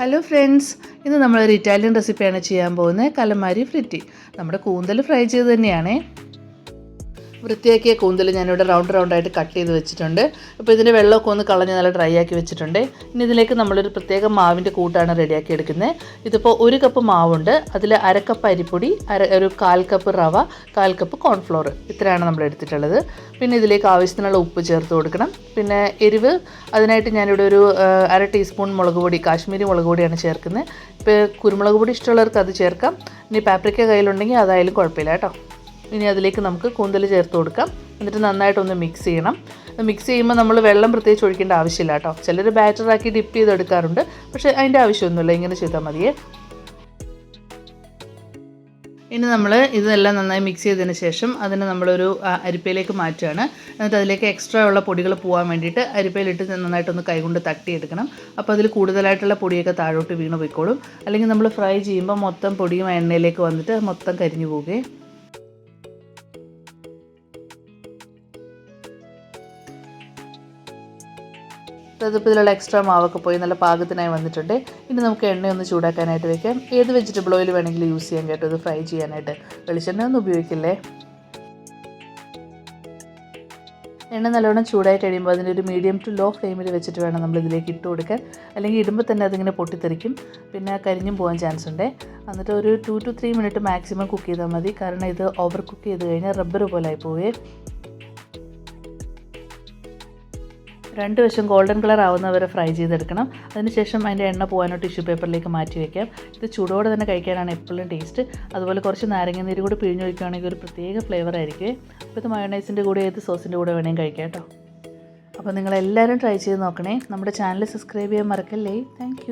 Hello friends ഇന്ന് നമ്മളൊരു Italian റെസിപ്പിയാണ് ചെയ്യാൻ പോകുന്നത്. കലമാരി ഫ്രിറ്റി നമ്മുടെ കൂന്തൽ ഫ്രൈ ചെയ്ത് തന്നെയാണേ. വൃത്തിയാക്കിയ കൂന്തൽ ഞാനിവിടെ റൗണ്ട് റൗണ്ടായിട്ട് കട്ട് ചെയ്ത് വെച്ചിട്ടുണ്ട്. അപ്പോൾ ഇതിന്റെ വെള്ളമൊക്കെ ഒന്ന് കളഞ്ഞ് നല്ല ഡ്രൈ ആക്കി വെച്ചിട്ടുണ്ട്. ഇനി ഇതിലേക്ക് നമ്മളൊരു പ്രത്യേക മാവിന്റെ കൂട്ടാണ് റെഡിയാക്കി എടുക്കുന്നത്. ഇതിപ്പോൾ ഒരു കപ്പ് മാവുണ്ട്. അതിൽ അരക്കപ്പ് കപ്പ് അരിപ്പൊടി അര ഒരു കാൽ കപ്പ് റവ കാൽ കപ്പ് കോൺഫ്ലോർ ഇത്രയാണ് നമ്മൾ എടുത്തിട്ടുള്ളത്. പിന്നെ ഇതിലേക്ക് ആവശ്യത്തിനുള്ള ഉപ്പ് ചേർത്ത് കൊടുക്കണം. പിന്നെ എരിവ്. അതിനായിട്ട് ഞാനിവിടെ ഒരു അര ടീസ്പൂൺ മുളക് പൊടി കാശ്മീരി മുളക് പൊടിയാണ് ചേർക്കുന്നത്. ഇപ്പോൾ കുരുമുളക് പൊടി ഇഷ്ടമുള്ളവർക്ക് അത് ചേർക്കാം. ഇനി പാപ്രിക്ക കയ്യിലുണ്ടെങ്കിൽ അതായാലും കുഴപ്പമില്ല കേട്ടോ. ഇനി അതിലേക്ക് നമുക്ക് കൂന്തൽ ചേർത്ത് കൊടുക്കാം. എന്നിട്ട് നന്നായിട്ടൊന്ന് മിക്സ് ചെയ്യണം. മിക്സ് ചെയ്യുമ്പോൾ നമ്മൾ വെള്ളം പ്രത്യേകിച്ച് ഒഴിക്കേണ്ട ആവശ്യമില്ല കേട്ടോ. ചിലർ ബാറ്ററാക്കി ഡിപ്പ് ചെയ്തെടുക്കാറുണ്ട്. പക്ഷേ അതിന്റെ ആവശ്യമൊന്നുമില്ല. ഇങ്ങനെ ചെയ്താൽ മതിയേ. ഇനി നമ്മൾ ഇതെല്ലാം നന്നായി മിക്സ് ചെയ്തതിന് ശേഷം അതിനെ നമ്മളൊരു അരിപ്പയിലേക്ക് മാറ്റുകയാണ്. എന്നിട്ട് അതിലേക്ക് എക്സ്ട്രാ ഉള്ള പൊടികൾ പോകാൻ വേണ്ടിയിട്ട് അരിപ്പയിലിട്ട് നന്നായിട്ടൊന്ന് കൈകൊണ്ട് തട്ടിയെടുക്കണം. അപ്പോൾ അതിൽ കൂടുതലായിട്ടുള്ള പൊടിയൊക്കെ താഴോട്ട് വീണ് പോയിക്കോളും. അല്ലെങ്കിൽ നമ്മൾ ഫ്രൈ ചെയ്യുമ്പോൾ മൊത്തം പൊടിയും എണ്ണയിലേക്ക് വന്നിട്ട് മൊത്തം കരിഞ്ഞു പോകുകയും അതിപ്പോൾ എക്സ്ട്രാ മാവൊക്കെ പോയി നല്ല പാകത്തിനായി വന്നിട്ടുണ്ട്. ഇനി നമുക്ക് എണ്ണയൊന്ന് ചൂടാക്കാനായിട്ട് വെക്കാം. ഏത് വെജിറ്റബിൾ ഓയിൽ വേണമെങ്കിലും യൂസ് ചെയ്യാൻ കേട്ടോ. ഇത് ഫ്രൈ ചെയ്യാനായിട്ട്. വെളിച്ചെണ്ണ ഒന്നും ഉപയോഗിക്കില്ലേ? എണ്ണ നല്ലോണം ചൂടായി കഴിയുമ്പോൾ അതിന്റെ ഒരു മീഡിയം ടു ലോ ഫ്ലെയിമിൽ വെച്ചിട്ട് വേണം നമ്മൾ ഇതിലേക്ക് ഇട്ട് കൊടുക്കാൻ. അല്ലെങ്കിൽ ഇടുമ്പോൾ തന്നെ അതിങ്ങനെ പൊട്ടിത്തെറിക്കും. പിന്നെ കരിഞ്ഞും പോകാൻ ചാൻസ് ഉണ്ട്. എന്നിട്ട് ഒരു two two three minute maximum cook ചെയ്താൽ മതി. കാരണം ഇത് ഓവർ കുക്ക് ചെയ്ത് കഴിഞ്ഞാൽ റബ്ബർ പോലെ ആയി പോവേ. രണ്ട് വശം ഗോൾഡൻ കളർ ആവുന്നവരെ ഫ്രൈ ചെയ്തെടുക്കണം. അതിനുശേഷം അതിന്റെ എണ്ണ പോകാനോ ടിഷ്യൂ പേപ്പറിലേക്ക് മാറ്റി വയ്ക്കാം ഇത് ചൂടോടെ തന്നെ കഴിക്കാനാണ് എപ്പോഴും ടേസ്റ്റ് അതുപോലെ കുറച്ച് നാരങ്ങ നീര് കൂടി പിഴിഞ്ഞൊഴിക്കുകയാണെങ്കിൽ ഒരു പ്രത്യേക ഫ്ലേവർ ആയിരിക്കും. അപ്പോൾ ഇത് മയോണൈസിന്റെ കൂടെ ഏത് സോസിന്റെ കൂടെ വേണമെങ്കിൽ കഴിക്കാം കേട്ടോ അപ്പോൾ നിങ്ങളെല്ലാവരും ട്രൈ ചെയ്ത് നോക്കണേ. നമ്മുടെ ചാനൽ സബ്സ്ക്രൈബ് ചെയ്യാൻ മറക്കല്ലേ? താങ്ക്